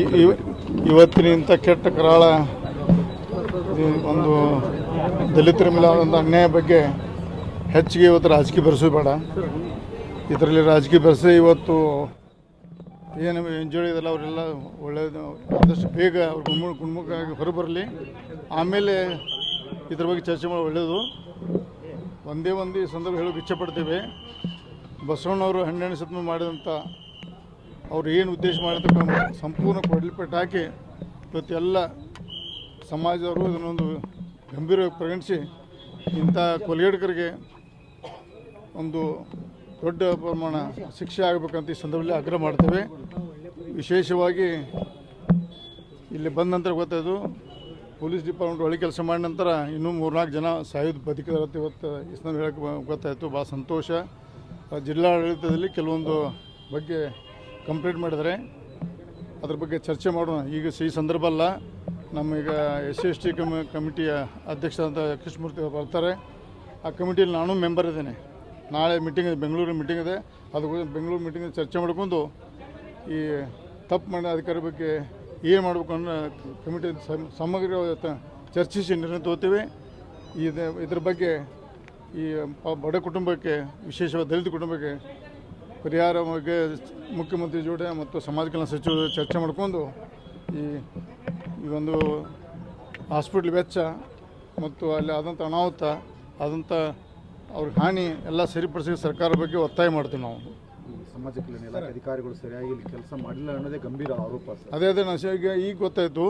E- ಇವ- ಇವತ್ತಿನ ಇಂಥ ಕೆಟ್ಟ ಕರಾಳ ಒಂದು ದಲಿತರ ಮೇಲೆ ಆದಂಥ ಅನ್ಯಾಯ ಬಗ್ಗೆ ಹೆಚ್ಚಿಗೆ ಇವತ್ತು ರಾಜಕೀಯ ಬೆರೆಸಬೇಡ ಬೇಡ. ಇದರಲ್ಲಿ ರಾಜಕೀಯ ಬೆರೆಸಿ ಇವತ್ತು ಏನು ಎಂಜಾಯ್ ಇದೆಲ್ಲ ಅವರೆಲ್ಲ ಒಳ್ಳೆಯದು ಆದಷ್ಟು ಬೇಗ ಅವ್ರು ಗುಣ್ಮುಖ ಗುಣ್ಮುಖವಾಗಿ ಹೊರಬರಲಿ. ಆಮೇಲೆ ಇದ್ರ ಬಗ್ಗೆ ಚರ್ಚೆ ಮಾಡೋ ಒಳ್ಳೆಯದು ಒಂದೇ ಒಂದು ಸಂದರ್ಭ ಹೇಳೋಕೆ ಇಚ್ಛೆಪಡ್ತೇವೆ ಬಸವಣ್ಣವರು ಹನ್ನೆರಡು ಸತ್ಮ ಮಾಡಿದಂಥ ಅವ್ರು ಏನು ಉದ್ದೇಶ ಮಾಡಿರ್ತಕ್ಕ ಸಂಪೂರ್ಣ ಕೊಡಲಿಪಟ್ಟು ಹಾಕಿ ಇವತ್ತು ಎಲ್ಲ ಸಮಾಜದವರು ಇದನ್ನೊಂದು ಗಂಭೀರವಾಗಿ ಪರಿಗಣಿಸಿ ಇಂಥ ಕೊಲೆಗಡಕರಿಗೆ ಒಂದು ದೊಡ್ಡ ಪ್ರಮಾಣ ಶಿಕ್ಷೆ ಆಗಬೇಕಂತ ಈ ಸಂದರ್ಭದಲ್ಲಿ ಆಗ್ರಹ ಮಾಡ್ತೇವೆ. ವಿಶೇಷವಾಗಿ ಇಲ್ಲಿ ಬಂದ ನಂತರ ಗೊತ್ತಾಯಿತು, ಪೊಲೀಸ್ ಡಿಪಾರ್ಟ್ಮೆಂಟ್ ಒಳಗೆ ಕೆಲಸ ಮಾಡಿದ ನಂತರ ಇನ್ನೂ ಮೂರ್ನಾಲ್ಕು ಜನ ಸಾಯೋದು ಬದುಕಿದಾರತ್ತೆ ಇವತ್ತು ಸಂದರ್ಭ ಹೇಳಕ್ಕೆ ಗೊತ್ತಾಯಿತು. ಭಾಳ ಸಂತೋಷ. ಜಿಲ್ಲಾಡಳಿತದಲ್ಲಿ ಕೆಲವೊಂದು ಬಗ್ಗೆ ಕಂಪ್ಲೇಂಟ್ ಮಾಡಿದರೆ ಅದ್ರ ಬಗ್ಗೆ ಚರ್ಚೆ ಮಾಡೋಣ. ಈಗ ಈ ಸಂದರ್ಭ ಅಲ್ಲ. ನಮ್ಮೀಗ ಎಸ್ ಸಿ ಎಸ್ ಟಿ ಕಮಿ, ಕಮಿಟಿಯ ಅಧ್ಯಕ್ಷರಾದ ಕೃಷ್ಣಮೂರ್ತಿ ಅವರು ಬರ್ತಾರೆ. ಆ ಕಮಿಟಿಯಲ್ಲಿ ನಾನು ಮೆಂಬರ್ ಇದ್ದೇನೆ. ನಾಳೆ ಮೀಟಿಂಗ್ ಇದೆ, ಬೆಂಗಳೂರು ಮೀಟಿಂಗ್ ಇದೆ. ಅದು ಬೆಂಗಳೂರು ಮೀಟಿಂಗ್ ಚರ್ಚೆ ಮಾಡ್ಕೊಂಡು ಈ ತಪ್ಪು ಮಾಡಿದ ಅಧಿಕಾರಿ ಬಗ್ಗೆ ಏನು ಮಾಡಬೇಕು ಅನ್ನೋ ಕಮಿಟಿ ಸಮ್- ಸಮಗ್ರ ಚರ್ಚಿಸಿ ನಿರ್ಣಯ ತಗೋತೀವಿ. ಇದು, ಇದ್ರ ಬಗ್ಗೆ ಈ ಬಡ ಕುಟುಂಬಕ್ಕೆ, ವಿಶೇಷವಾಗಿ ದಲಿತ ಕುಟುಂಬಕ್ಕೆ ಪರಿಹಾರ ಬಗ್ಗೆ ಮುಖ್ಯಮಂತ್ರಿ ಜೊತೆ ಮತ್ತು ಸಮಾಜ ಕಲ್ಯಾಣ ಸಚಿವರು ಚರ್ಚೆ ಮಾಡಿಕೊಂಡು ಈ ಈ ಒಂದು ಹಾಸ್ಪಿಟ್ಲ್ ವೆಚ್ಚ ಮತ್ತು ಅಲ್ಲಿ ಆದಂಥ ಅನಾಹುತ ಆದಂಥ ಅವ್ರ ಹಾನಿ ಎಲ್ಲ ಸರಿಪಡಿಸಿ ಸರ್ಕಾರ ಬಗ್ಗೆ ಒತ್ತಾಯ ಮಾಡ್ತೀವಿ ನಾವು. ಸಮಾಜ ಕಲ್ಯಾಣ ಇಲಾಖೆ ಅಧಿಕಾರಿಗಳು ಸರಿಯಾಗಿ ಇಲ್ಲಿ ಕೆಲಸ ಮಾಡಿಲ್ಲ ಅನ್ನೋದೇ ಗಂಭೀರ ಆರೋಪ ಅದೇ ಅದೇ ನಾನು ಈಗ ಈಗ ಗೊತ್ತಾಯಿತು.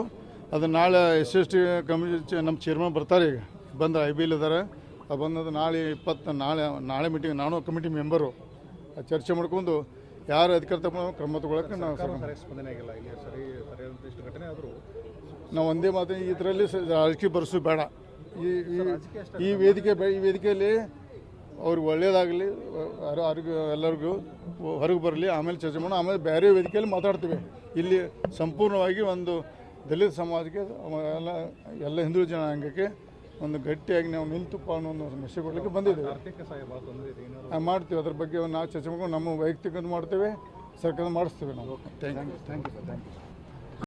ಅದು ನಾಳೆ ಎಸ್ ಎಸ್ ಟಿ ಕಮಿಷನ್ ನಮ್ಮ ಚೇರ್ಮನ್ ಬರ್ತಾರೆ ಈಗ. ಬಂದ್ರೆ ಐ ಬಿ ಎಲ್ ಇದ್ದಾರೆ ಅದು ಬಂದದ್ದು ನಾಳೆ ಇಪ್ಪತ್ತು ನಾಳೆ ನಾಳೆ ಮೀಟಿಂಗ್ ನಾನು ಕಮಿಟಿ ಮೆಂಬರು ಚರ್ಚೆ ಮಾಡ್ಕೊಂಡು ಯಾರು ಅಧಿಕಾರ ತಗೊಂಡು ಕ್ರಮ ತಗೊಳಕ್ಕೆ ನಾವು ನಾವು ಒಂದೇ ಮಾತು ಇದರಲ್ಲಿ ರಾಜಕೀಯ ಬರೆಸು ಬೇಡ. ಈ ಈ- ಈ ವೇದಿಕೆ ಈ ವೇದಿಕೆಯಲ್ಲಿ ಅವ್ರಿಗೆ ಒಳ್ಳೇದಾಗಲಿ ಆರೋಗ್ಯ ಎಲ್ಲರಿಗೂ ಹೊರಗೆ ಬರಲಿ ಆಮೇಲೆ ಚರ್ಚೆ ಮಾಡೋಣ. ಆಮೇಲೆ ಬೇರೆ ವೇದಿಕೆಯಲ್ಲಿ ಮಾತಾಡ್ತೀವಿ. ಇಲ್ಲಿ ಸಂಪೂರ್ಣವಾಗಿ ಒಂದು ದಲಿತ ಸಮಾಜಕ್ಕೆ ಎಲ್ಲ ಎಲ್ಲ ಹಿಂದೂ ಜನಾಂಗಕ್ಕೆ ಒಂದು ಗಟ್ಟಿಯಾಗಿ ನಾವು ನಿಲ್ತುಪ್ಪ ಅನ್ನೋ ಒಂದು ಮೆಸೇಜ್ ಕೊಡಲಿಕ್ಕೆ ಬಂದಿದ್ದೇವೆ ಮಾಡ್ತೀವಿ. ಅದ್ರ ಬಗ್ಗೆ ನಾವು ಚರ್ಚೆ ಮಾಡ್ಕೊಂಡು ನಮ್ಮ ವೈಯಕ್ತಿಕ ಮಾಡ್ತೇವೆ ಸರ್ಕಾರ ಮಾಡಿಸ್ತೇವೆ ನಾವು. Thank you thank you sir thank you